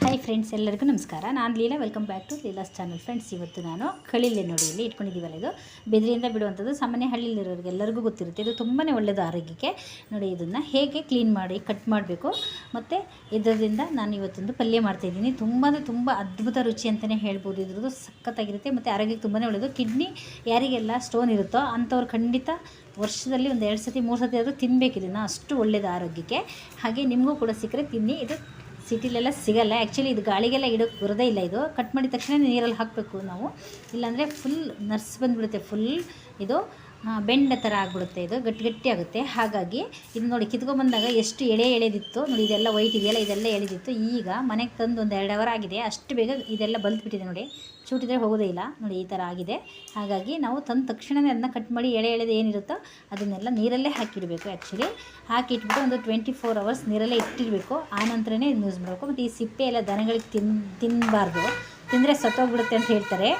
Hi friends ಎಲ್ಲರಿಗೂ ನಮಸ್ಕಾರ. ನಾನು Leela welcome back to Leela's channel friends ಇವತ್ತು ನಾನು ಕಳಿಲೆ ನೋಡಿ ಇಲ್ಲಿ ಇಟ್ಕೊಂಡಿದ್ದೀವಲ್ಲ ಇದು. ಬೆದರಿಯಿಂದ ಬಿಡುವಂಥದ್ದು ಸಾಮಾನ್ಯ ಹಳ್ಳಿಲಿರೋರಿಗೆ ಎಲ್ಲರಿಗೂ ಗೊತ್ತಿರುತ್ತೆ. ಇದು ತುಂಬಾ ಒಳ್ಳೆಯದು ಆರೋಗ್ಯಕ್ಕೆ. ನೋಡಿ, ಇದನ್ನು ಹೇಗೆ ಕ್ಲೀನ್ ಮಾಡಿ ಕಟ್ ಮಾಡಬೇಕು. ಮತ್ತು ಇದರಿಂದ ನಾನು ಇವತ್ತೊಂದು ಪಲ್ಯ ಮಾಡ್ತಾಯಿದ್ದೀನಿ ತುಂಬ ತುಂಬ ಅದ್ಭುತ ರುಚಿ ಅಂತಲೇ ಹೇಳ್ಬೋದು. ಇದ್ರದ್ದು ಸಖತ್ತಾಗಿರುತ್ತೆ. ಮತ್ತು ಆರೋಗ್ಯಕ್ಕೆ ತುಂಬಾ ಒಳ್ಳೆಯದು ಕಿಡ್ನಿ ಯಾರಿಗೆಲ್ಲ ಸ್ಟೋನ್ ಇರುತ್ತೋ ಅಂಥವ್ರು ಖಂಡಿತ ವರ್ಷದಲ್ಲಿ ಒಂದು ಎರಡು ಸತಿ, ಮೂರು ಸತಿ ಆದರೂ ತಿನ್ನಬೇಕು ಇದನ್ನು ಅಷ್ಟು ಒಳ್ಳೆಯದು ಆರೋಗ್ಯಕ್ಕೆ. ಹಾಗೆ ನಿಮಗೂ ಕೂಡ ಸಿಕ್ಕರೆ ತಿನ್ನಿ. ಇದು ಸಿಟಿಲೆಲ್ಲ ಸಿಗಲ್ಲ. ಆ್ಯಕ್ಚುಲಿ ಇದು ಗಾಳಿಗೆಲ್ಲ ಇಡೋಕ್ಕೆ ಬರೋದೇ ಇಲ್ಲ ಇದು. ಕಟ್ ಮಾಡಿದ ತಕ್ಷಣ ನೀರಲ್ಲಿ ಹಾಕಬೇಕು ನಾವು. ಇಲ್ಲಾಂದರೆ ಫುಲ್ ನರ್ಸ್ ಬಂದುಬಿಡುತ್ತೆ. ಫುಲ್ ಇದು ಬೆಂಡ ಥರ ಆಗಿಬಿಡುತ್ತೆ ಇದು, ಗಟ್ಟಿ ಗಟ್ಟಿ ಆಗುತ್ತೆ. ಹಾಗಾಗಿ ಇದು ನೋಡಿ, ಕಿತ್ಕೊಂಡ್ಬಂದಾಗ ಎಷ್ಟು ಎಳೆ ಎಳೆದಿತ್ತು, ನೋಡಿ, ಇದೆಲ್ಲ ವೈಟ್ ಇದೆಯಲ್ಲ ಇದೆಲ್ಲ ಎಳೆದಿತ್ತು. ಈಗ ಮನೆಗೆ ತಂದು ಒಂದು ಎರಡು ಅವರ್ ಆಗಿದೆ. ಅಷ್ಟು ಬೇಗ ಇದೆಲ್ಲ ಬಲ್ತ್ಬಿಟ್ಟಿದೆ ನೋಡಿ. ಚೂಟಿದ್ರೆ ಹೋಗೋದೇ ಇಲ್ಲ. ನೋಡಿ, ಈ ಥರ ಆಗಿದೆ. ಹಾಗಾಗಿ ನಾವು ತಂದ ತಕ್ಷಣವೇ ಅದನ್ನ ಕಟ್ ಮಾಡಿ ಎಳೆ ಎಳೆದು ಏನಿರುತ್ತೋ ಅದನ್ನೆಲ್ಲ ನೀರಲ್ಲೇ ಹಾಕಿಡಬೇಕು ಆ್ಯಕ್ಚುಲಿ ಹಾಕಿಟ್ಬಿಟ್ಟು ಒಂದು ಟ್ವೆಂಟಿ ಫೋರ್ ಅವರ್ಸ್ ನೀರಲ್ಲೇ ಇಟ್ಟಿರಬೇಕು ಆ ನಂತರನೇ ಯೂಸ್ ಮಾಡಬೇಕು. ಮತ್ತು ಈ ಸಿಪ್ಪೆ ಎಲ್ಲ ದನಗಳಿಗೆ ತಿನ್ ತಿನ್ನಬಾರ್ದು ತಿಂದರೆ ಸತ್ತೋಗ್ಬಿಡುತ್ತೆ ಅಂತ ಹೇಳ್ತಾರೆ.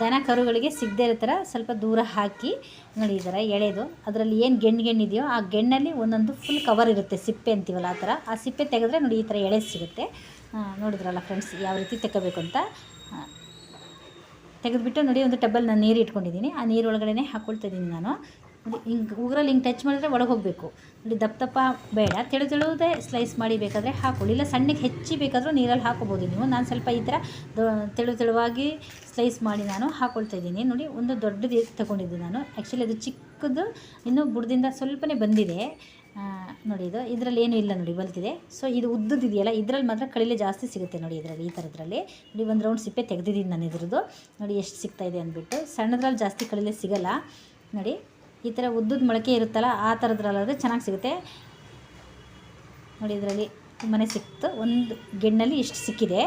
ದನ ಕರುಗಳಿಗೆ ಸಿಗದೇ ಇರೋ ಥರ ಸ್ವಲ್ಪ ದೂರ ಹಾಕಿ ನೋಡಿ ಈ ಥರ ಎಳೆದು, ಅದರಲ್ಲಿ ಏನು ಗೆಣ್ಣು ಗೆಣ್ಣಿದೆಯೋ ಆ ಗೆಣ್ಣಲ್ಲಿ ಒಂದೊಂದು ಫುಲ್ ಕವರ್ ಇರುತ್ತೆ, ಸಿಪ್ಪೆ ಅಂತೀವಲ್ಲ ಆ ಥರ. ಆ ಸಿಪ್ಪೆ ತೆಗೆದ್ರೆ ನೋಡಿ ಈ ಥರ ಎಳೆ ಸಿಗುತ್ತೆ. ನೋಡಿದ್ರಲ್ಲ ಫ್ರೆಂಡ್ಸ್ ಯಾವ ರೀತಿ ತೆಗೋಬೇಕು ಅಂತ? ತೆಗೆದುಬಿಟ್ಟು ನೋಡಿ ಒಂದು ಟಬ್ಬಲ್ ನಾನು ನೀರು ಇಟ್ಕೊಂಡಿದ್ದೀನಿ. ಆ ನೀರೊಳಗಡೆ ಹಾಕ್ಕೊಳ್ತಾ ಇದ್ದೀನಿ ನಾನು. ಹಿಂಗೆ ಉಗ್ರಲ್ಲಿ ಹಿಂಗೆ ಟಚ್ ಮಾಡಿದ್ರೆ ಒಳಗೆ ಹೋಗಬೇಕು. ನೋಡಿ ದಪ್ಪ ದಪ್ಪ ಬೇಡ. ತೆಳು ತೆಳುವುದೇ ಸ್ಲೈಸ್ ಮಾಡಿ ಬೇಕಾದರೆ ಹಾಕೊಳ್ಳಿ ಇಲ್ಲ ಸಣ್ಣಗೆ ಹೆಚ್ಚಿ ಬೇಕಾದರೂ ನೀರಲ್ಲಿ ಹಾಕೋಬೋದು ನೀವು. ನಾನು ಸ್ವಲ್ಪ ಈ ಥರ ತೆಳು ತೆಳುವಾಗಿ ಸ್ಲೈಸ್ ಮಾಡಿ ನಾನು ಹಾಕ್ಕೊಳ್ತಾ ಇದ್ದೀನಿ. ನೋಡಿ, ಒಂದು ದೊಡ್ಡದು ತಗೊಂಡಿದ್ದೆ ನಾನು. ಆ್ಯಕ್ಚುಲಿ ಅದು ಚಿಕ್ಕದು, ಇನ್ನೂ ಬುಡದಿಂದ ಸ್ವಲ್ಪನೇ ಬಂದಿದೆ. ನೋಡಿ ಇದು. ಇದರಲ್ಲಿ ಏನೂ ಇಲ್ಲ ನೋಡಿ, ಬಲ್ತಿದೆ. ಸೊ ಇದು ಉದ್ದದಿದೆಯಲ್ಲ ಇದರಲ್ಲಿ ಮಾತ್ರ ಕಳಿಲೆ ಜಾಸ್ತಿ ಸಿಗುತ್ತೆ ನೋಡಿ ಇದರಲ್ಲಿ, ಈ ಥರದ್ರಲ್ಲಿ. ನೋಡಿ, ಒಂದು ರೌಂಡ್ ಸಿಪ್ಪೆ ತೆಗೆದಿದ್ದೀನಿ ನಾನು ಇದ್ರದ್ದು. ನೋಡಿ, ಎಷ್ಟು ಸಿಗ್ತಾಯಿದೆ ಅಂದ್ಬಿಟ್ಟು. ಸಣ್ಣದ್ರಲ್ಲಿ ಜಾಸ್ತಿ ಕಳಿಲೆ ಸಿಗಲ್ಲ. ನೋಡಿ ಈ ಥರ ಉದ್ದದ ಮೊಳಕೆ ಇರುತ್ತಲ್ಲ, ಆ ಥರದ್ರಲ್ಲಾದರೆ ಚೆನ್ನಾಗಿ ಸಿಗುತ್ತೆ. ನೋಡಿ ಇದರಲ್ಲಿ ತುಂಬಾ ಸಿಕ್ತು. ಒಂದು ಗೆಣ್ಣಲ್ಲಿ ಇಷ್ಟು ಸಿಕ್ಕಿದೆ.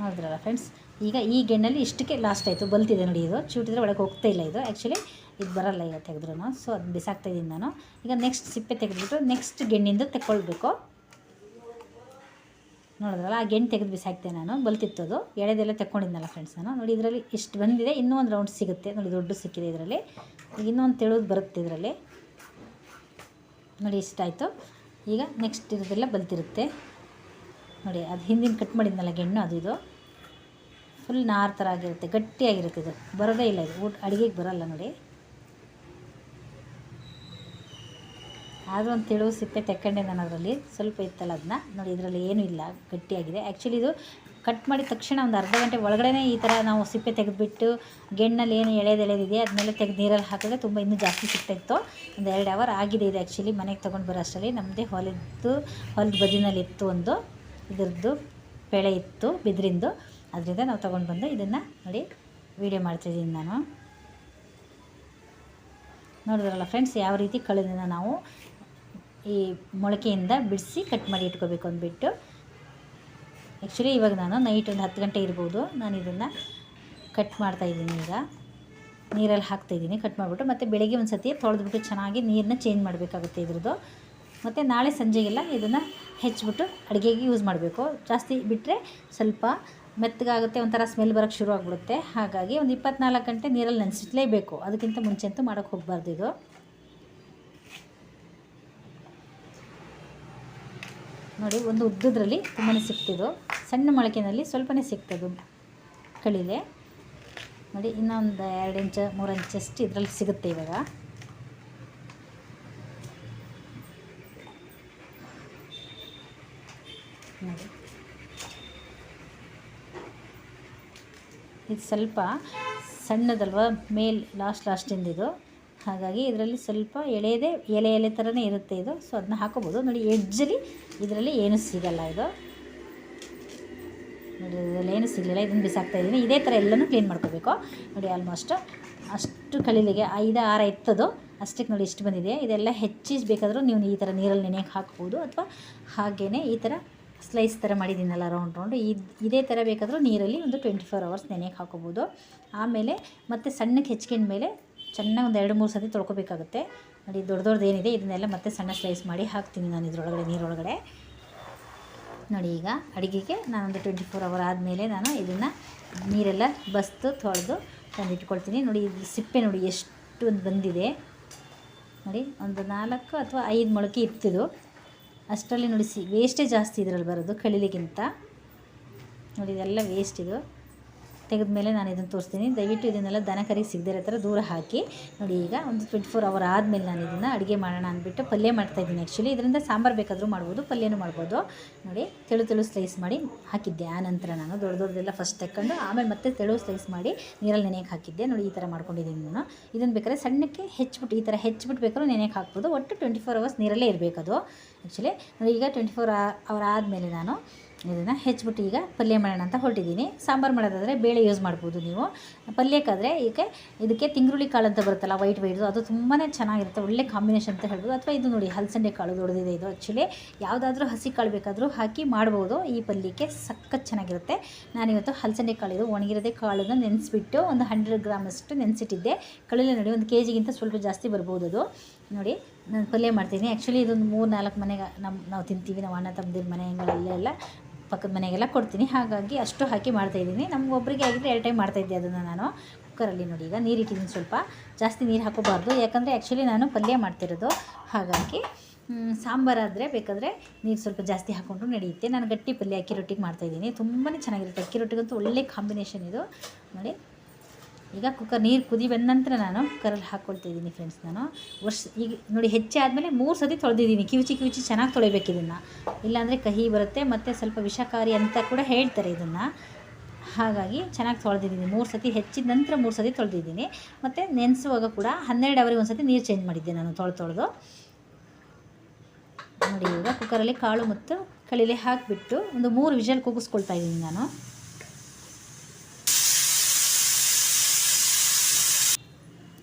ನೋಡಿದ್ರಲ್ಲ ಫ್ರೆಂಡ್ಸ್ ಈಗ ಈ ಗೆಣ್ಣಲ್ಲಿ ಇಷ್ಟಕ್ಕೆ ಲಾಸ್ಟ್ ಆಯಿತು. ಬಲ್ತಿದೆ ನೋಡಿ ಇದು. ಚೂಟಿದ್ರೆ ಒಳಗೆ ಹೋಗ್ತಾ ಇಲ್ಲ ಇದು. ಆ್ಯಕ್ಚುಲಿ ಇದು ಬರಲ್ಲ ಈಗ ತೆಗೆದ್ರು ಸೊ ಅದು ಬಿಸಾಕ್ತಾಯಿದ್ದೀನಿ ನಾನು. ಈಗ ನೆಕ್ಸ್ಟ್ ಸಿಪ್ಪೆ ತೆಗೆದ್ಬಿಟ್ಟು ನೆಕ್ಸ್ಟ್ ಗೆಣ್ಣಿಂದ ತೆಕ್ಕೊಳ್ಬೇಕು. ನೋಡಿದ್ರಲ್ಲ, ಆ ಗೆಣ್ಣು ತೆಗೆದು ಬಿಸಾಕ್ತೆ ನಾನು, ಬಲ್ತಿತ್ತು ಅದು. ಎಳೆದೆಲ್ಲ ತೆಕ್ಕೊಂಡಿದ್ನಲ್ಲ ಫ್ರೆಂಡ್ಸ್ ನಾನು. ನೋಡಿ, ಇದರಲ್ಲಿ ಇಷ್ಟು ಬಂದಿದೆ. ಇನ್ನೂ ಒಂದು ರೌಂಡ್ ಸಿಗುತ್ತೆ. ನೋಡಿ, ದೊಡ್ಡ ಸಿಕ್ಕಿದೆ ಇದರಲ್ಲಿ. ಇನ್ನೊಂದು ತೆಳುದು ಬರುತ್ತೆ ಇದರಲ್ಲಿ. ನೋಡಿ ಇಷ್ಟಾಯಿತು ಈಗ ನೆಕ್ಸ್ಟ್ ಇರೋದೆಲ್ಲ ಬಲ್ತಿರುತ್ತೆ. ನೋಡಿ, ಅದು ಹಿಂದಿನ ಕಟ್ ಮಾಡಿದ್ನಲ್ಲ ಗೆಣ್ಣು, ಅದು ಇದು. ಫುಲ್ ನಾರ್ ಥರ ಆಗಿರುತ್ತೆ. ಗಟ್ಟಿಯಾಗಿರುತ್ತೆ ಇದು. ಬರೋದೇ ಇಲ್ಲ ಇದು. ಊಟ, ಅಡುಗೆಗೆ ಬರಲ್ಲ ನೋಡಿ. ಆದರೂ ಒಂದು ತೆಳು ಸಿಪ್ಪೆ ತೆಕ್ಕೊಂಡೆ ನಾನು ಅದರಲ್ಲಿ. ಸ್ವಲ್ಪ ಇತ್ತಲ್ಲ ಅದನ್ನ ನೋಡಿ, ಇದರಲ್ಲಿ ಏನೂ ಇಲ್ಲ. ಗಟ್ಟಿಯಾಗಿದೆ. ಆ್ಯಕ್ಚುಲಿ ಇದು ಕಟ್ ಮಾಡಿದ ತಕ್ಷಣ ಒಂದು ಅರ್ಧ ಗಂಟೆ ಒಳಗಡೆ ಈ ಥರ ನಾವು ಸಿಪ್ಪೆ ತೆಗೆದುಬಿಟ್ಟು ಗೆಣ್ಣಲ್ಲಿ ಏನು ಎಳೆದು ಎಳೆದಿದೆ ಅದನ್ನೆಲ್ಲ ತೆಗೆದು ನೀರಲ್ಲಿ ಹಾಕಿದ್ರೆ ತುಂಬ ಇನ್ನೂ ಜಾಸ್ತಿ ಸಿಗ್ತಾಯಿತ್ತು ಒಂದು ಎರಡು ಅವರ್ ಆಗಿದೆ ಇದು ಆ್ಯಕ್ಚುಲಿ ಮನೆಗೆ ತೊಗೊಂಡು ಬರೋ ಅಷ್ಟರಲ್ಲಿ. ನಮ್ಮದೇ ಹೊಲದ್ದು ಹೊಲದ ಬದಿನಲ್ಲಿ ಇತ್ತು ಒಂದು. ಇದ್ರದ್ದು ಬೆಳೆ ಇತ್ತು, ಬಿದ್ರಿಂದು. ಅದರಿಂದ ನಾವು ತೊಗೊಂಡು ಬಂದು ಇದನ್ನು ನೋಡಿ ವೀಡಿಯೋ ಮಾಡ್ತಿದ್ದೀನಿ ನಾನು. ನೋಡಿದ್ರಲ್ಲ ಫ್ರೆಂಡ್ಸ್ ಯಾವ ರೀತಿ ಕಳೆದಿನ ನಾವು. ಈ ಮೊಳಕೆಯಿಂದ ಬಿಡಿಸಿ ಕಟ್ ಮಾಡಿ ಇಟ್ಕೋಬೇಕು ಅಂದ್ಬಿಟ್ಟು. ಆ್ಯಕ್ಚುಲಿ ಇವಾಗ ನಾನು ನೈಟ್ ಒಂದು ಹತ್ತು ಗಂಟೆ ಇರ್ಬೋದು. ನಾನು ಇದನ್ನು ಕಟ್ ಮಾಡ್ತಾಯಿದ್ದೀನಿ ಈಗ. ನೀರಲ್ಲಿ ಹಾಕ್ತಾಯಿದ್ದೀನಿ ಕಟ್ ಮಾಡಿಬಿಟ್ಟು ಮತ್ತು ಬೆಳಗ್ಗೆ ಒಂದು ಸತಿ ತೊಳೆದ್ಬಿಟ್ಟು ಚೆನ್ನಾಗಿ ನೀರನ್ನ ಚೇಂಜ್ ಮಾಡಬೇಕಾಗುತ್ತೆ ಇದ್ರದ್ದು. ಮತ್ತು ನಾಳೆ ಸಂಜೆಗೆಲ್ಲ ಇದನ್ನು ಹೆಚ್ಚಿಬಿಟ್ಟು ಅಡುಗೆಗೆ ಯೂಸ್ ಮಾಡಬೇಕು. ಜಾಸ್ತಿ ಬಿಟ್ಟರೆ ಸ್ವಲ್ಪ ಮೆತ್ತಗಾಗುತ್ತೆ, ಒಂಥರ ಸ್ಮೆಲ್ ಬರೋಕ್ಕೆ ಶುರು ಆಗಿಬಿಡುತ್ತೆ. ಹಾಗಾಗಿ ಒಂದು ಇಪ್ಪತ್ನಾಲ್ಕು ಗಂಟೆ ನೀರಲ್ಲಿ ನೆನೆಸಿಟ್ಲೇಬೇಕು. ಅದಕ್ಕಿಂತ ಮುಂಚೆ ಅಂತೂ ಮಾಡೋಕ್ಕೆ ಹೋಗಬಾರ್ದು ಇದು. ನೋಡಿ, ಒಂದು ಉದ್ದದ್ರಲ್ಲಿ ತುಂಬಾ ಸಿಕ್ತಿದ್ದು ಸಣ್ಣ ಮೊಳಕೆನಲ್ಲಿ ಸ್ವಲ್ಪನೇ ಸಿಗ್ತದು ಕಳಿಲೆ. ನೋಡಿ, ಇನ್ನೊಂದು ಎರಡು ಇಂಚು, ಮೂರು ಇಂಚಷ್ಟು ಇದರಲ್ಲಿ ಸಿಗುತ್ತೆ ಇವಾಗ. ನೋಡಿ. ಇದು ಸ್ವಲ್ಪ ಸಣ್ಣದಲ್ವ? ಮೇಲ್, ಲಾಸ್ಟ್ ಲಾಸ್ಟಿಂದ ಇದು ಹಾಗಾಗಿ ಇದರಲ್ಲಿ ಸ್ವಲ್ಪ ಎಳೆಯದೇ ಎಲೆ ಎಲೆ ಥರನೇ ಇರುತ್ತೆ ಇದು. ಸೊ ಅದನ್ನ ಹಾಕೋಬೋದು. ನೋಡಿ ಎಡ್ಜಲ್ಲಿ ಇದರಲ್ಲಿ ಏನೂ ಸಿಗಲ್ಲ ಇದು. ನೋಡಿ, ಇದರಲ್ಲಿ ಏನೂ ಸಿಗಲಿಲ್ಲ. ಇದನ್ನು ಬಿಸಾಕ್ತಾ ಇದ್ದೀನಿ. ಇದೇ ಥರ ಎಲ್ಲನೂ ಕ್ಲೀನ್ ಮಾಡ್ಕೋಬೇಕು. ನೋಡಿ ಆಲ್ಮೋಸ್ಟ್ ಅಷ್ಟು ಕಳಿಲಿಗೆ ಐದು, ಆರ ಎತ್ತದು. ಅಷ್ಟಕ್ಕೆ ನೋಡಿ, ಇಷ್ಟು ಬಂದಿದೆ. ಇದೆಲ್ಲ ಹೆಚ್ಚಿಸಬೇಕಾದ್ರೂ ನೀವು ಈ ಥರ ನೀರಲ್ಲಿ ನೆನೆಯಕ್ಕೆ ಹಾಕ್ಬೋದು. ಅಥವಾ ಹಾಗೇ ಈ ಥರ ಸ್ಲೈಸ್ ಥರ ಮಾಡಿದ್ದೀನಲ್ಲ ರೌಂಡ್ ರೌಂಡ್ ಇದು, ಇದೇ ಥರ ಬೇಕಾದರೂ ನೀರಲ್ಲಿ ಒಂದು ಟ್ವೆಂಟಿ ಫೋರ್ ಅವರ್ಸ್ ನೆನೆಯಕ್ಕೆ ಹಾಕೋಬೋದು. ಆಮೇಲೆ ಮತ್ತೆ ಸಣ್ಣಕ್ಕೆ ಹೆಚ್ಕೊಂಡ ಮೇಲೆ ಚೆನ್ನಾಗಿ ಒಂದು ಎರಡು ಮೂರು ಸತಿ ತೊಳ್ಕೊಬೇಕಾಗುತ್ತೆ. ನೋಡಿ, ದೊಡ್ಡ ದೊಡ್ಡದು ಏನಿದೆ, ಇದನ್ನೆಲ್ಲ ಮತ್ತೆ ಸಣ್ಣ ಸ್ಲೈಸ್ ಮಾಡಿ ಹಾಕ್ತೀನಿ ನಾನು ಇದರೊಳಗಡೆ, ನೀರೊಳಗಡೆ. ನೋಡಿ, ಈಗ ಅಡುಗೆಗೆ ನಾನೊಂದು ಟ್ವೆಂಟಿ ಫೋರ್ ಅವರ್ ಆದಮೇಲೆ ನಾನು ಇದನ್ನು ನೀರೆಲ್ಲ ಬಸ್ತು, ತೊಳೆದು ತಂದಿಟ್ಕೊಳ್ತೀನಿ. ನೋಡಿ ಇದು ಸಿಪ್ಪೆ ನೋಡಿ ಎಷ್ಟು ಒಂದು ಬಂದಿದೆ. ನೋಡಿ, ಒಂದು ನಾಲ್ಕು ಅಥವಾ ಐದು ಮೊಳಕೆ ಇತ್ತಿದು ಅಷ್ಟರಲ್ಲಿ ನೋಡಿ, ಸಿ ವೇಸ್ಟೇ ಜಾಸ್ತಿ ಇದರಲ್ಲಿ ಬರೋದು ಕಳಿಲಿಗಿಂತ ನೋಡಿ, ಇದೆಲ್ಲ ವೇಸ್ಟ್ ಇದು. ತೆಗೆದ್ಮೇಲೆ ನಾನು ಇದನ್ನು ತೋರಿಸ್ತೀನಿ. ದಯವಿಟ್ಟು ಇದನ್ನೆಲ್ಲ ದನ ಕರಿಗೆ ಸಿಗದೇ ಥರ ದೂರ ಹಾಕಿ. ನೋಡಿ, ಈಗ ಒಂದು ಟ್ವೆಂಟಿ ಫೋರ್ ಅವರ್ ಆದಮೇಲೆ ನಾನು ಇದನ್ನು ಅಡುಗೆ ಮಾಡೋಣ ಅಂದ್ಬಿಟ್ಟು ಪಲ್ಯ ಮಾಡ್ತಾಯಿದ್ದೀನಿ ಆ್ಯಕ್ಚುಲಿ ಇದರಿಂದ ಸಾಂಬಾರು ಬೇಕಾದರೂ ಮಾಡ್ಬೋದು, ಪಲ್ಯನೂ ಮಾಡ್ಬೋದು. ನೋಡಿ, ತೆಳು ತೆಳು ಸ್ಲೈಸ್ ಮಾಡಿ ಹಾಕಿದ್ದೆ. ಆ ನಂತರ ನಾನು ದೊಡ್ಡ ದೊಡ್ಡದೆಲ್ಲ ಫಸ್ಟ್ ತಗೊಂಡು ಆಮೇಲೆ ಮತ್ತೆ ತೆಳು ಸ್ಲೈಸ್ ಮಾಡಿ ನೀರಲ್ಲಿ ನೆನೆಯಕ್ಕೆ ಹಾಕಿದ್ದೆ. ನೋಡಿ, ಈ ಥರ ಮಾಡ್ಕೊಂಡಿದ್ದೀನಿ ನಾನು. ಇದನ್ನು ಬೇಕಾದ್ರೆ ಸಣ್ಣಕ್ಕೆ ಹೆಚ್ಚಿಬಿಟ್ಟು, ಈ ಥರ ಹೆಚ್ಚಿಬಿಟ್ಟು ಬೇಕಾದ್ರೂ ನೆನೆಯಕ್ಕೆ ಹಾಕ್ಬೋದು. ಒಟ್ಟು ಟ್ವೆಂಟಿ ಫೋರ್ ಅವರ್ಸ್ ನೀರಲ್ಲೇ ಇರಬೇಕು ಅದು ಆ್ಯಕ್ಚುಲಿ ನೋಡಿ, ಈಗ ಟ್ವೆಂಟಿ ಫೋರ್ ಅವರ್ ಆದಮೇಲೆ ನಾನು ಇದನ್ನು ಹೆಚ್ಚಿಬಿಟ್ಟು ಈಗ ಪಲ್ಯ ಮಾಡೋಣ ಅಂತ ಹೊರಟಿದ್ದೀನಿ ಸಾಂಬಾರು ಮಾಡೋದಾದರೆ ಬೇಳೆ ಯೂಸ್ ಮಾಡ್ಬೋದು ನೀವು. ಪಲ್ಯಕ್ಕಾದರೆ ಈಗ ಇದಕ್ಕೆ ತಿಂಗ್ರುಳಿ ಕಾಳು ಅಂತ ಬರುತ್ತಲ್ಲ ವೈಟ್ ವೈಟ್ದು ಅದು ತುಂಬಾ ಚೆನ್ನಾಗಿರುತ್ತೆ. ಒಳ್ಳೆ ಕಾಂಬಿನೇಷನ್ ಅಂತ ಹೇಳ್ಬೋದು. ಅಥವಾ ಇದು ನೋಡಿ, ಹಲಸಂಡೆ ಕಾಳು ದೊಡ್ಡದಿದೆ ಇದು ಆ್ಯಕ್ಚುಲಿ ಯಾವುದಾದ್ರೂ ಹಸಿ ಕಾಳು ಬೇಕಾದರೂ ಹಾಕಿ ಮಾಡ್ಬೋದು. ಈ ಪಲ್ಯಕ್ಕೆ ಸಖತ್ ಚೆನ್ನಾಗಿರುತ್ತೆ. ನಾನಿವತ್ತು ಹಲಸಂಡೆ ಕಾಳು, ಇದು ಒಣಗಿರೋದೇ ಕಾಳನ್ನು ನೆನೆಸ್ಬಿಟ್ಟು ಒಂದು ಹಂಡ್ರೆಡ್ ಗ್ರಾಮಷ್ಟು ನೆನೆಸಿಟ್ಟಿದ್ದೆ. ಕಳಲೆ ನೋಡಿ, ಒಂದು ಕೆ ಜಿಗಿಂತ ಸ್ವಲ್ಪ ಜಾಸ್ತಿ ಬರ್ಬೋದು ಅದು. ನೋಡಿ, ನಾನು ಪಲ್ಯ ಮಾಡ್ತೀನಿ. ಆ್ಯಕ್ಚುಲಿ ಇದೊಂದು ಮೂರು ನಾಲ್ಕು ಮನೆಗೆ ನಮ್ಮ ನಾವು ತಿಂತೀವಿ ನಾವು ಅಣ್ಣ ತಮ್ಮದಿರ ಮನೆಗಳಲ್ಲೆಲ್ಲ ಪಕ್ಕದ ಮನೆಗೆಲ್ಲ ಕೊಡ್ತೀನಿ. ಹಾಗಾಗಿ ಅಷ್ಟು ಹಾಕಿ ಮಾಡ್ತಾಯಿದ್ದೀನಿ ನಮಗೊಬ್ಬರಿಗೆ ಆಗಿದ್ದರೆ ಎರಡು ಟೈಮ್ ಮಾಡ್ತಾಯಿದ್ದೆ ಅದನ್ನು ನಾನು. ಕುಕ್ಕರಲ್ಲಿ ನೋಡಿ ಈಗ ನೀರು ಇಟ್ಟಿದ್ದೀನಿ ಸ್ವಲ್ಪ. ಜಾಸ್ತಿ ನೀರು ಹಾಕೋಬಾರ್ದು. ಯಾಕಂದರೆ ಆ್ಯಕ್ಚುಲಿ ನಾನು ಪಲ್ಯ ಮಾಡ್ತಿರೋದು. ಹಾಗಾಗಿ ಸಾಂಬಾರಾದರೆ ಬೇಕಾದರೆ ನೀರು ಸ್ವಲ್ಪ ಜಾಸ್ತಿ ಹಾಕ್ಕೊಂಡ್ರು ನಡೆಯುತ್ತೆ. ನಾನು ಗಟ್ಟಿ ಪಲ್ಯ ಅಕ್ಕಿ ರೊಟ್ಟಿಗೆ ಮಾಡ್ತಾಯಿದ್ದೀನಿ ತುಂಬಾ ಚೆನ್ನಾಗಿರುತ್ತೆ. ಅಕ್ಕಿ ರೊಟ್ಟಿಗಂತೂ ಒಳ್ಳೆ ಕಾಂಬಿನೇಷನ್ ಇದು. ನೋಡಿ. ಈಗ ಕುಕ್ಕರ್ ನೀರು ಕುದಿ ಬಂದ ನಂತರ ನಾನು ಕುಕ್ಕರಲ್ಲಿ ಹಾಕ್ಕೊಳ್ತಾ ಇದ್ದೀನಿ ಫ್ರೆಂಡ್ಸ್ ನಾನು. ವರ್ಷ ಈಗ ನೋಡಿ ಹೆಚ್ಚೆ ಆದಮೇಲೆ ಮೂರು ಸತಿ ತೊಳೆದಿದ್ದೀನಿ. ಕಿವಿಚಿ ಕಿವಿಚಿ ಚೆನ್ನಾಗಿ ತೊಳಿಬೇಕು ಇದನ್ನು. ಇಲ್ಲಾಂದರೆ ಕಹಿ ಬರುತ್ತೆ ಮತ್ತು ಸ್ವಲ್ಪ ವಿಷಕಾರಿ ಅಂತ ಕೂಡ ಹೇಳ್ತಾರೆ ಇದನ್ನು. ಹಾಗಾಗಿ ಚೆನ್ನಾಗಿ ತೊಳೆದಿದ್ದೀನಿ. ಮೂರು ಸತಿ ಹೆಚ್ಚಿದ ನಂತರ ಮೂರು ಸತಿ ತೊಳೆದಿದ್ದೀನಿ. ಮತ್ತು ನೆನೆಸುವಾಗ ಕೂಡ ಹನ್ನೆರಡು ಅವರಿಗೆ ಒಂದು ಸತಿ ನೀರು ಚೇಂಜ್ ಮಾಡಿದ್ದೆ ನಾನು ತೊಳೆ ತೊಳೆದು. ನೋಡಿ ಈಗ ಕುಕ್ಕರಲ್ಲಿ ಕಾಳು ಮತ್ತು ಕಳಿಲೆ ಹಾಕಿಬಿಟ್ಟು ಒಂದು ಮೂರು ವಿಷಲ್ ಕೂಗಿಸ್ಕೊಳ್ತಾ ಇದ್ದೀನಿ ನಾನು.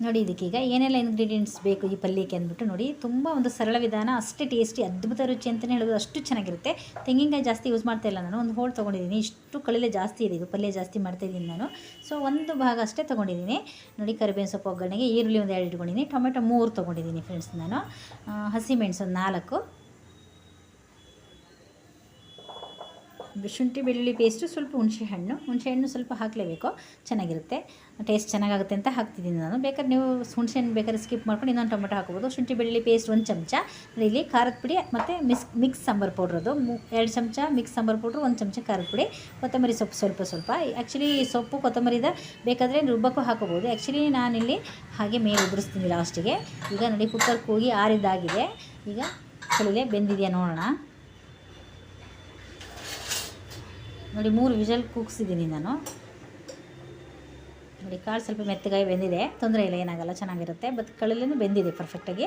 ನೋಡಿ ಇದಕ್ಕೀಗ ಏನೆಲ್ಲ ಇಂಗ್ರೀಡಿಯೆಂಟ್ಸ್ ಬೇಕು ಈ ಪಲ್ಯಕ್ಕೆ ಅಂದ್ಬಿಟ್ಟು ನೋಡಿ, ತುಂಬ ಒಂದು ಸರಳ ವಿಧಾನ, ಅಷ್ಟೇ ಟೇಸ್ಟಿ ಅದ್ಭುತ ರುಚಿ ಅಂತಲೇ ಹೇಳೋದು ಅಷ್ಟು ಚೆನ್ನಾಗಿರುತ್ತೆ. ತೆಂಗಿನಕಾಯಿ ಜಾಸ್ತಿ ಯೂಸ್ ಮಾಡ್ತಾ ಇಲ್ಲ ನಾನು, ಒಂದು ಹೋಳು ತೊಗೊಂಡಿದ್ದೀನಿ. ಇಷ್ಟು ಕಳಿಲೆ ಜಾಸ್ತಿ ಇದೆ, ಇದು ಪಲ್ಯ ಜಾಸ್ತಿ ಮಾಡ್ತಾಯಿದ್ದೀನಿ ನಾನು. ಸೊ ಒಂದು ಭಾಗ ಅಷ್ಟೇ ತೊಗೊಂಡಿದ್ದೀನಿ. ನೋಡಿ, ಕರಿಬೇವಿನ ಸೊಪ್ಪು ಒಗ್ಗರಣೆಗೆ, ಈರುಳ್ಳಿ ಒಂದು ಎರಡು ಇಟ್ಕೊಂಡಿದ್ದೀನಿ, ಟೊಮೆಟೊ ಮೂರು ತೊಗೊಂಡಿದ್ದೀನಿ ಫ್ರೆಂಡ್ಸ್ ನಾನು. ಹಸಿಮೆಣಸು ನಾಲ್ಕು ಶುಂಠಿ ಬೆಳ್ಳುಳ್ಳಿ ಪೇಸ್ಟು ಸ್ವಲ್ಪ ಹುಣಸೆಹಣ್ಣು ಹಣ್ಣು. ಹುಣಸೆ ಹಣ್ಣು ಸ್ವಲ್ಪ ಹಾಕಲೇಬೇಕು. ಚೆನ್ನಾಗಿರುತ್ತೆ. ಟೇಸ್ಟ್ ಚೆನ್ನಾಗಾಗುತ್ತೆ ಅಂತ ಹಾಕ್ತಿದ್ದೀನಿ ನಾನು. ಬೇಕಾದ್ರೆ ನೀವು ಹುಣಸೆ ಹಣ್ಣು ಬೇಕಾದ್ರೆ ಸ್ಕಿಪ್ ಮಾಡ್ಕೊಂಡು ಇನ್ನೊಂದು ಟೊಮೆಟೊ ಹಾಕ್ಬೋದು. ಶುಂಠಿ ಬೆಳ್ಳುಳ್ಳಿ ಪೇಸ್ಟ್ ಒಂದು ಚಮಚ. ಇಲ್ಲಿ ಖಾರದ ಪುಡಿ ಮತ್ತು ಮಿಸ್ ಮಿಕ್ಸ್ ಸಾಂಬಾರು ಪೌಡ್ರ್ ಅದು. ಎರಡು ಚಮಚ ಮಿಕ್ಸ್ ಸಾಂಬಾರು ಪೌಡ್ರು ಒಂದು ಚಮಚ ಖಾರದ ಪುಡಿ. ಕೊತ್ತಂಬರಿ ಸೊಪ್ಪು ಸ್ವಲ್ಪ ಸ್ವಲ್ಪ. ಆ್ಯಕ್ಚುಲಿ ಸೊಪ್ಪು ಕೊತ್ತಂಬರಿದ ಬೇಕಾದರೆ ರುಬ್ಬಕ್ಕೂ ಹಾಕೋಬೋದು. ಆ್ಯಕ್ಚುಲಿ ನಾನಿಲ್ಲಿ ಹಾಗೆ ಮೇಲೆ ಉದುರಿಸ್ತೀನಿ ಲಾಸ್ಟಿಗೆ ಈಗ ನೋಡಿ ಕುಕ್ಕರ್ ಕೂಗಿ ಆರಿದ್ದಾಗಿದೆ ಈಗ ಕಳಿಲೆ ಬೆಂದಿದೆಯಾ ನೋಡೋಣ. ನೋಡಿ, ಮೂರು ವಿಷಲ್ ಕೂಗಿಸಿದ್ದೀನಿ ನಾನು. ನೋಡಿ ಕಾಳು ಸ್ವಲ್ಪ ಮೆತ್ತಗಾಗಿ ಬೆಂದಿದೆ. ತೊಂದರೆ ಇಲ್ಲ, ಏನಾಗಲ್ಲ, ಚೆನ್ನಾಗಿರುತ್ತೆ. ಬಟ್ ಕಳಲಿನೂ ಬೆಂದಿದೆ ಪರ್ಫೆಕ್ಟಾಗಿ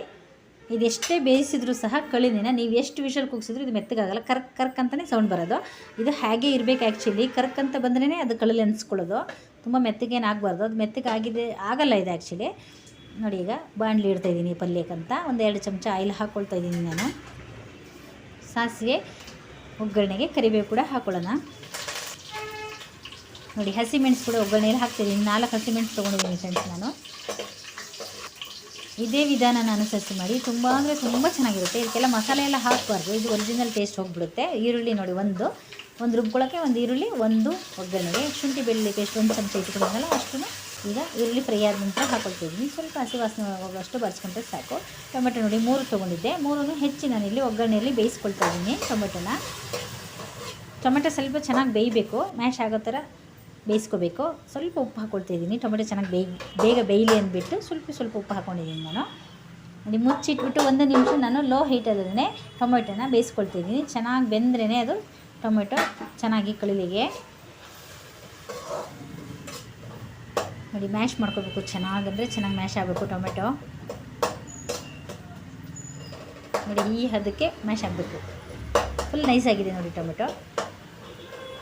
ಇದೆಷ್ಟೇ ಬೇಯಿಸಿದ್ರು ಸಹ ಕಳಿನಿನ ನೀವು ಎಷ್ಟು ವಿಷಲ್ ಕೂಗಿಸಿದ್ರು ಇದು ಮೆತ್ತಗಾಗಲ್ಲ. ಕರ್ಕ್ ಕರ್ಕ್ ಅಂತಲೇ ಸೌಂಡ್ ಬರೋದು. ಇದು ಹಾಗೆ ಇರಬೇಕು ಆ್ಯಕ್ಚುಲಿ ಕರ್ಕ್ ಅಂತ ಬಂದ್ರೇ ಅದು ಕಳಲಿ ಅನ್ಸ್ಕೊಳ್ಳೋದು. ತುಂಬ ಮೆತ್ತಗೇನು ಆಗಬಾರ್ದು. ಅದು ಮೆತ್ತಗಾಗಿದೆ ಆಗಲ್ಲ ಇದು ಆ್ಯಕ್ಚುಲಿ ನೋಡಿ ಈಗ ಬಾಣಲಿ ಇಡ್ತಾಯಿದ್ದೀನಿ ಪಲ್ಯಕ್ಕಂತ. ಒಂದು ಎರಡು ಚಮಚ ಆಯಿಲ್ ಹಾಕ್ಕೊಳ್ತಾ ಇದ್ದೀನಿ ನಾನು. ಸಾಸಿವೆ, ಒಗ್ಗರಣೆಗೆ ಕರಿಬೇವು ಕೂಡ ಹಾಕ್ಕೊಳ್ಳೋಣ ನೋಡಿ ಹಸಿಮೆಣಸು ಕೂಡ ಒಗ್ಗರಣೆಯಲ್ಲಿ ಹಾಕ್ತಿದ್ದೀನಿ ನಾಲ್ಕು ಹಸಿಮೆಣಸು ತೊಗೊಂಡಿದ್ದೀನಿ ಫ್ರೆಂಡ್ಸ್ ನಾನು. ಇದೇ ವಿಧಾನ ನಾನು ಸಸಿ ಮಾಡಿ. ತುಂಬ ಅಂದರೆ ತುಂಬ ಚೆನ್ನಾಗಿರುತ್ತೆ. ಇದಕ್ಕೆಲ್ಲ ಮಸಾಲೆ ಎಲ್ಲ ಹಾಕಬಾರ್ದು. ಇದು ಒರಿಜಿನಲ್ ಟೇಸ್ಟ್ ಹೋಗಿಬಿಡುತ್ತೆ. ಈರುಳ್ಳಿ ನೋಡಿ, ಒಂದು. ಒಂದು ರುಬ್ಕೊಳ್ಳೋಕ್ಕೆ ಒಂದು ಈರುಳ್ಳಿ, ಒಂದು ಒಗ್ಗರಣೆಗೆ ಶುಂಠಿ ಬೆಳ್ಳಿ ಪೇಸ್ಟ್ ಒಂದು ಚಮಚ ಇಟ್ಕೊಂಡಿದ್ದಲ್ಲ ಅಷ್ಟು ಈಗ ಈರುಳ್ಳಿ ಫ್ರೈ ಆದ ನಂತರ ಹಾಕೊಳ್ತಿದ್ದೀನಿ. ಸ್ವಲ್ಪ ಹಸಿ ವಾಸನೆ ಹೋಗೋಷ್ಟು ಬರ್ಸ್ಕೊಂಡ್ರೆ ಸಾಕು. ಟೊಮೆಟೊ ನೋಡಿ, ಮೂರು ತೊಗೊಂಡಿದ್ದೆ. ಮೂರನ್ನು ಹೆಚ್ಚಿ ನಾನಿಲ್ಲಿ ಒಗ್ಗರಣೆಯಲ್ಲಿ ಬೇಯಿಸ್ಕೊಳ್ತಾ ಇದ್ದೀನಿ ಟೊಮೆಟೊನ. ಟೊಮೆಟೊ ಸ್ವಲ್ಪ ಚೆನ್ನಾಗಿ ಬೇಯಬೇಕು. ಮ್ಯಾಶ್ ಆಗೋ ಥರ ಬೇಯಿಸ್ಕೋಬೇಕು. ಸ್ವಲ್ಪ ಉಪ್ಪು ಹಾಕ್ಕೊಳ್ತಿದ್ದೀನಿ ಟೊಮೆಟೊ ಚೆನ್ನಾಗಿ ಬೇಯ್, ಬೇಗ ಬೇಯಲಿ ಅಂದ್ಬಿಟ್ಟು ಸ್ವಲ್ಪ ಸ್ವಲ್ಪ ಉಪ್ಪು ಹಾಕ್ಕೊಂಡಿದ್ದೀನಿ ನಾನು. ನೋಡಿ ಮುಚ್ಚಿಟ್ಬಿಟ್ಟು ಒಂದು ನಿಮಿಷ ನಾನು ಲೋ ಹೀಟಲ್ಲೇ ಟೊಮೆಟೊನ ಬೇಯಿಸ್ಕೊಳ್ತಿದ್ದೀನಿ. ಚೆನ್ನಾಗಿ ಬೆಂದ್ರೇ ಅದು ಟೊಮೆಟೊ ಚೆನ್ನಾಗಿ ಕಳಿಲಿಗೆ ನೋಡಿ, ಮ್ಯಾಶ್ ಮಾಡ್ಕೋಬೇಕು. ಚೆನ್ನಾಗಂದರೆ ಚೆನ್ನಾಗಿ ಮ್ಯಾಶ್ ಆಗಬೇಕು ಟೊಮೆಟೊ. ನೋಡಿ, ಈ ಹದಕ್ಕೆ ಮ್ಯಾಶ್ ಆಗಬೇಕು. ಫುಲ್ ನೈಸ್ ಆಗಿದೆ ನೋಡಿ ಟೊಮೆಟೊ.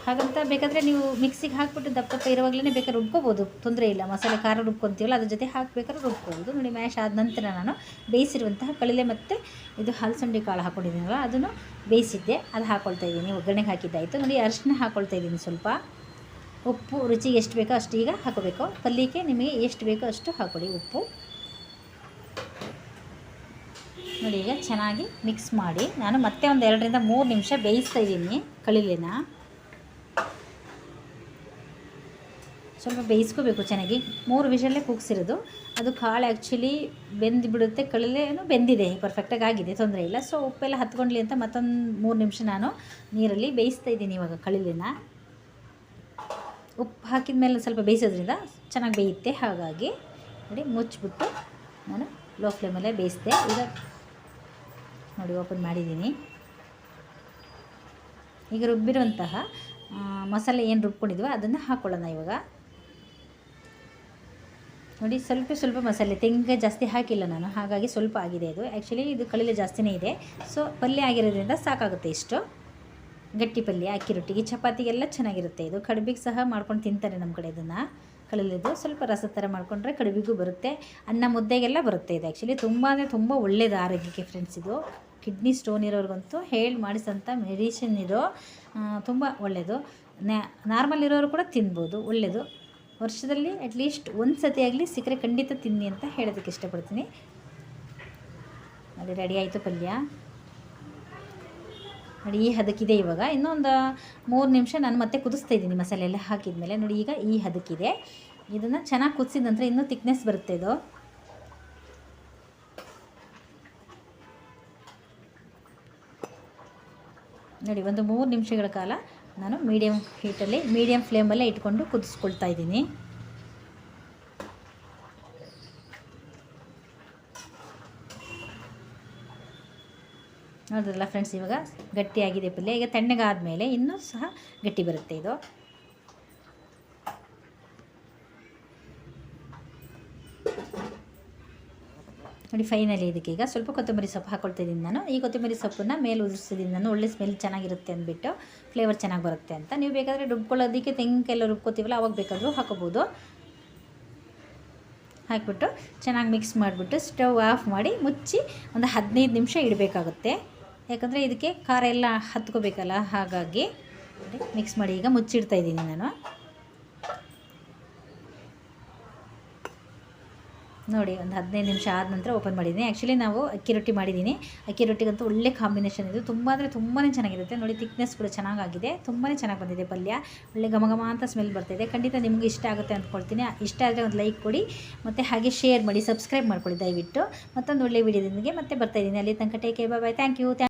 ಹಾಗಂತ ಬೇಕಾದರೆ ನೀವು ಮಿಕ್ಸಿಗೆ ಹಾಕ್ಬಿಟ್ಟು ದಪ್ಪ ದಪ್ಪ ಇರುವಾಗಲೇ ಬೇಕಾದ್ರೆ ರುಬ್ಕೋಬೋದು. ತೊಂದರೆ ಇಲ್ಲ. ಮಸಾಲೆ ಖಾರ ರುಬ್ಕೊತೀವಲ್ಲ, ಅದ್ರ ಜೊತೆ ಹಾಕಬೇಕಾದ್ರೆ ರುಬ್ಕೋಬೋದು. ನೋಡಿ ಮ್ಯಾಶ್ ಆದ ನಂತರ ನಾನು ಬೇಯಿಸಿರುವಂತಹ ಕಳಿಲೆ ಮತ್ತು ಇದು ಹಲಸಂಡಿ ಕಾಳು ಹಾಕ್ಕೊಂಡಿದ್ದೀನಲ್ಲ ಅದನ್ನು ಬೇಯಿಸಿದ್ದೆ. ಅದು ಹಾಕ್ಕೊಳ್ತಾ ಇದ್ದೀನಿ. ಒಗ್ಗರಣೆಗೆ ಹಾಕಿದ್ದಾಯಿತು. ನೋಡಿ, ಅರಿಶಿನ ಹಾಕ್ಕೊಳ್ತಾ ಇದ್ದೀನಿ ಸ್ವಲ್ಪ. ಉಪ್ಪು, ರುಚಿಗೆ ಎಷ್ಟು ಬೇಕೋ ಅಷ್ಟು ಈಗ ಹಾಕೋಬೇಕು. ಪಲ್ಯಕ್ಕೆ ನಿಮಗೆ ಎಷ್ಟು ಬೇಕೋ ಅಷ್ಟು ಹಾಕೊಳ್ಳಿ ಉಪ್ಪು. ನೋಡಿ, ಈಗ ಚೆನ್ನಾಗಿ ಮಿಕ್ಸ್ ಮಾಡಿ. ನಾನು ಮತ್ತೆ ಒಂದು ಎರಡರಿಂದ ಮೂರು ನಿಮಿಷ ಬೇಯಿಸ್ತಾ ಇದ್ದೀನಿ ಕಳಿಲೆನ ಸ್ವಲ್ಪ ಬೇಯಿಸ್ಕೋಬೇಕು ಚೆನ್ನಾಗಿ. ಮೂರು ವಿಷಲ್ಲೇ ಕೂಗ್ಸಿರೋದು. ಅದು ಕಾಳು ಆ್ಯಕ್ಚುಲಿ ಬೆಂದು ಬಿಡುತ್ತೆ ಕಳಲೇನು ಬೆಂದಿದೆ ಪರ್ಫೆಕ್ಟಾಗಿ ಆಗಿದೆ, ತೊಂದರೆ ಇಲ್ಲ. ಸೊ ಉಪ್ಪೆಲ್ಲ ಹತ್ಕೊಂಡ್ಲಿ ಅಂತ ಮತ್ತೊಂದು ಮೂರು ನಿಮಿಷ ನಾನು ನೀರಲ್ಲಿ ಬೇಯಿಸ್ತಾ ಇದ್ದೀನಿ ಇವಾಗ ಕಳಿಲಿನ ಉಪ್ಪು ಹಾಕಿದ ಮೇಲೆ ಸ್ವಲ್ಪ ಬೇಯಿಸೋದ್ರಿಂದ ಚೆನ್ನಾಗಿ ಬೇಯುತ್ತೆ, ಹಾಗಾಗಿ ನೋಡಿ ಮುಚ್ಚಿಬಿಟ್ಟು ನಾನು ಲೋ ಫ್ಲೇಮಲ್ಲೇ ಬೇಯಿಸಿದೆ. ಈಗ ನೋಡಿ ಓಪನ್ ಮಾಡಿದ್ದೀನಿ. ಈಗ ರುಬ್ಬಿರುವಂತಹ ಮಸಾಲೆ ಏನು ರುಬ್ಕೊಂಡಿದ್ವೋ ಅದನ್ನು ಹಾಕ್ಕೊಳ್ಳೋಣ ಇವಾಗ. ನೋಡಿ, ಸ್ವಲ್ಪ ಸ್ವಲ್ಪ ಮಸಾಲೆ ತೆಂಗಿನಕಾಯಿ ಜಾಸ್ತಿ ಹಾಕಿಲ್ಲ ನಾನು, ಹಾಗಾಗಿ ಸ್ವಲ್ಪ ಆಗಿದೆ ಇದು. ಆ್ಯಕ್ಚುಲಿ ಇದು ಕಳಿಲೆ ಜಾಸ್ತಿನೇ ಇದೆ. ಸೊ ಪಲ್ಯ ಆಗಿರೋದ್ರಿಂದ ಸಾಕಾಗುತ್ತೆ ಇಷ್ಟು. ಗಟ್ಟಿ ಪಲ್ಯ, ಅಕ್ಕಿ ರೊಟ್ಟಿಗೆ, ಚಪಾತಿಗೆಲ್ಲ ಚೆನ್ನಾಗಿರುತ್ತೆ ಇದು. ಕಡುಬಿಗೆ ಸಹ ಮಾಡ್ಕೊಂಡು ತಿಂತಾರೆ ನಮ್ಮ ಕಡೆ ಇದನ್ನು. ಕಳಿಲಿದ್ದು ಸ್ವಲ್ಪ ರಸ ಥರ ಮಾಡಿಕೊಂಡ್ರೆ ಕಡುಬಿಗೂ ಬರುತ್ತೆ. ಅನ್ನ ಮುದ್ದೆಗೆಲ್ಲ ಬರುತ್ತೆ ಇದು ಆ್ಯಕ್ಚುಲಿ ತುಂಬ ಅಂದರೆ ತುಂಬ ಒಳ್ಳೆಯದು ಆರೋಗ್ಯಕ್ಕೆ ಫ್ರೆಂಡ್ಸ್ ಇದು. ಕಿಡ್ನಿ ಸ್ಟೋನ್ ಇರೋರಿಗಂತೂ ಹೇಳಿ ಮಾಡಿಸೋಂಥ ಮೆಡಿಸಿನ್ ಇದು. ತುಂಬ ಒಳ್ಳೆಯದು ನಾರ್ಮಲ್ ಇರೋರು ಕೂಡ ತಿನ್ಬೋದು. ಒಳ್ಳೆಯದು ವರ್ಷದಲ್ಲಿ ಅಟ್ಲೀಸ್ಟ್ ಒಂದು ಸತಿ ಆಗಲಿ ಸಿಕ್ಕರೆ ಖಂಡಿತ ತಿನ್ನಿ ಅಂತ ಹೇಳೋದಕ್ಕೆ ಇಷ್ಟಪಡ್ತೀನಿ. ಅಲ್ಲಿ ರೆಡಿ ಆಯಿತು ಪಲ್ಯ. ನೋಡಿ, ಈ ಹದಕ್ಕಿದೆ ಇವಾಗ. ಇನ್ನೊಂದು ಮೂರು ನಿಮಿಷ ನಾನು ಮತ್ತೆ ಕುದಿಸ್ತಾ ಇದ್ದೀನಿ ಮಸಾಲೆ ಎಲ್ಲ ಹಾಕಿದ್ಮೇಲೆ. ನೋಡಿ, ಈಗ ಈ ಹದಕ್ಕಿದೆ. ಇದನ್ನು ಚೆನ್ನಾಗಿ ಕುದಿಸಿದ ನಂತರ ಇನ್ನೂ ತಿಕ್ನೆಸ್ ಬರುತ್ತೆ ಇದು. ನೋಡಿ, ಒಂದು ಮೂರು ನಿಮಿಷಗಳ ಕಾಲ ನಾನು ಮೀಡಿಯಮ್ ಹೀಟಲ್ಲಿ ಮೀಡಿಯಮ್ ಫ್ಲೇಮಲ್ಲೇ ಇಟ್ಕೊಂಡು ಕುದಿಸ್ಕೊಳ್ತಾ ಇದ್ದೀನಿ. ನೋಡಿದ್ರಲ್ಲ ಫ್ರೆಂಡ್ಸ್ ಇವಾಗ ಗಟ್ಟಿಯಾಗಿದೆ ಪಲ್ಯ. ಈಗ ತಣ್ಣಗಾದ್ಮೇಲೆ ಇನ್ನೂ ಸಹ ಗಟ್ಟಿ ಬರುತ್ತೆ ಇದು. ನೋಡಿ ಫೈನಲಿ ಇದಕ್ಕೆ ಈಗ ಸ್ವಲ್ಪ ಕೊತ್ತಂಬರಿ ಸೊಪ್ಪು ಹಾಕೊಳ್ತಿದ್ದೀನಿ ನಾನು. ಈ ಕೊತ್ತಂಬರಿ ಸೊಪ್ಪನ್ನು ಮೇಲೆ ಉದುರಿಸಿದ್ದೀನಿ ನಾನು. ಒಳ್ಳೆ ಸ್ಮೆಲ್ ಚೆನ್ನಾಗಿರುತ್ತೆ ಅಂದ್ಬಿಟ್ಟು ಫ್ಲೇವರ್ ಚೆನ್ನಾಗಿ ಬರುತ್ತೆ ಅಂತ. ನೀವು ಬೇಕಾದರೆ ರುಬ್ಕೊಳ್ಳೋದಕ್ಕೆ ತೆಂಗಿನಕಾಯೆಲ್ಲ ರುಬ್ಕೋತೀವಲ್ಲ, ಅವಾಗ ಬೇಕಾದರೂ ಹಾಕೋಬೋದು. ಹಾಕಿಬಿಟ್ಟು ಚೆನ್ನಾಗಿ ಮಿಕ್ಸ್ ಮಾಡಿಬಿಟ್ಟು ಸ್ಟವ್ ಆಫ್ ಮಾಡಿ ಮುಚ್ಚಿ ಒಂದು ಹದಿನೈದು ನಿಮಿಷ ಇಡಬೇಕಾಗುತ್ತೆ. ಯಾಕಂದರೆ ಇದಕ್ಕೆ ಖಾರ ಎಲ್ಲ ಹತ್ಕೋಬೇಕಲ್ಲ, ಹಾಗಾಗಿ ಮಿಕ್ಸ್ ಮಾಡಿ ಈಗ ಮುಚ್ಚಿಡ್ತಾ ಇದ್ದೀನಿ ನಾನು. ನೋಡಿ, ಒಂದು ಹದಿನೈದು ನಿಮಿಷ ಆದ ನಂತರ ಓಪನ್ ಮಾಡಿದ್ದೀನಿ. ಆ್ಯಕ್ಚುಲಿ ನಾವು ಅಕ್ಕಿ ರೊಟ್ಟಿ ಮಾಡಿದ್ದೀನಿ. ಅಕ್ಕಿ ರೊಟ್ಟಿಗಂತೂ ಒಳ್ಳೆ ಕಾಂಬಿನೇಷನ್ ಇದು. ತುಂಬ ಅಂದರೆ ತುಂಬಾ ಚೆನ್ನಾಗಿರುತ್ತೆ. ನೋಡಿ ತಿಕ್ನೆಸ್ ಕೂಡ ಚೆನ್ನಾಗಾಗಿದೆ. ತುಂಬಾ ಚೆನ್ನಾಗಿ ಬಂದಿದೆ ಪಲ್ಯ. ಒಳ್ಳೆ ಘಮ ಘಮ ಅಂತ ಸ್ಮೆಲ್ ಬರ್ತಿದೆ ಖಂಡಿತ ನಿಮಗೆ ಇಷ್ಟ ಆಗುತ್ತೆ ಅಂದ್ಕೊಳ್ತೀನಿ. ಇಷ್ಟ ಆದರೆ ಒಂದು ಲೈಕ್ ಕೊಡಿ. ಮತ್ತು ಹಾಗೆ ಶೇರ್ ಮಾಡಿ ಸಬ್ಸ್ಕ್ರೈಬ್ ಮಾಡ್ಕೊಳ್ಳಿ ದಯವಿಟ್ಟು. ಮತ್ತೊಂದು ಒಳ್ಳೆ ವೀಡಿಯೋದೊಂದಿಗೆ ಮತ್ತೆ ಬರ್ತಾಯಿದ್ದೀನಿ ಅಲ್ಲಿ ತನಕ ಟೇಕ್ ಬಾಯ್ ಥ್ಯಾಂಕ್ ಯು